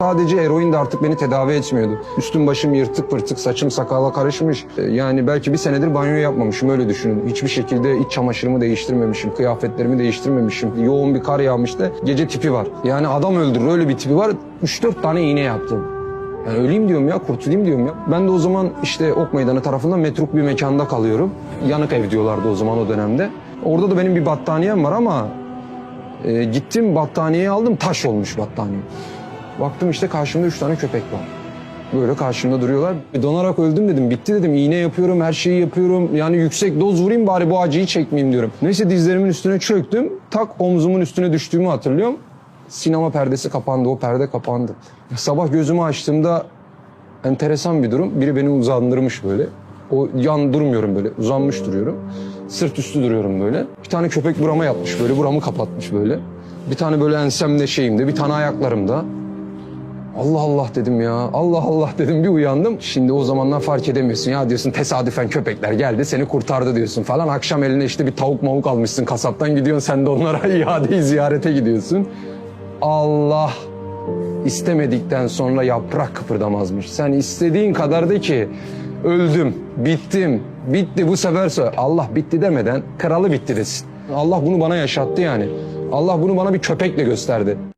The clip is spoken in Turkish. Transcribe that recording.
Sadece eroin de artık beni tedavi etmiyordu. Üstüm başım yırtık pırtık, saçım sakala karışmış. Ee, Yani belki bir senedir banyo yapmamışım öyle düşünün. Hiçbir şekilde iç çamaşırımı değiştirmemişim, kıyafetlerimi değiştirmemişim. Yoğun bir kar yağmıştı. Gece tipi var. Yani adam öldürür öyle bir tipi var. 3-4 tane iğne yaptım. Yani öleyim diyorum ya, kurtulayım diyorum ya. Ben de o zaman işte Ok Meydanı tarafında metruk bir mekanda kalıyorum. Yanık ev diyorlardı o zaman o dönemde. Orada da benim bir battaniyem var ama e, gittim battaniyeyi aldım taş olmuş battaniye. Baktım işte karşımda üç tane köpek var. Böyle karşımda duruyorlar. Donarak öldüm dedim. Bitti dedim. İğne yapıyorum, her şeyi yapıyorum. Yani yüksek doz vurayım bari bu acıyı çekmeyeyim diyorum. Neyse dizlerimin üstüne çöktüm. Tak omzumun üstüne düştüğümü hatırlıyorum. Sinema perdesi kapandı. O perde kapandı. Sabah gözümü açtığımda enteresan bir durum. Biri beni uzandırmış böyle. O yan durmuyorum böyle. Uzanmış duruyorum. Sırt üstü duruyorum böyle. Bir tane köpek burama yapmış böyle. Buramı kapatmış böyle. Bir tane böyle ensemde şeyimde. Bir tane ayaklarımda. Allah Allah dedim ya. Allah Allah dedim bir uyandım. Şimdi o zamanlar fark edemiyorsun. Ya diyorsun tesadüfen köpekler geldi seni kurtardı diyorsun falan. Akşam eline işte bir tavuk mavuk almışsın kasaptan gidiyorsun. Sen de onlara iadeyi ziyarete gidiyorsun. Allah istemedikten sonra yaprak kıpırdamazmış. Sen istediğin kadar de ki öldüm, bittim, bitti bu sefer söyle. Allah bitti demeden kralı bitti desin. Allah bunu bana yaşattı yani. Allah bunu bana bir köpekle gösterdi.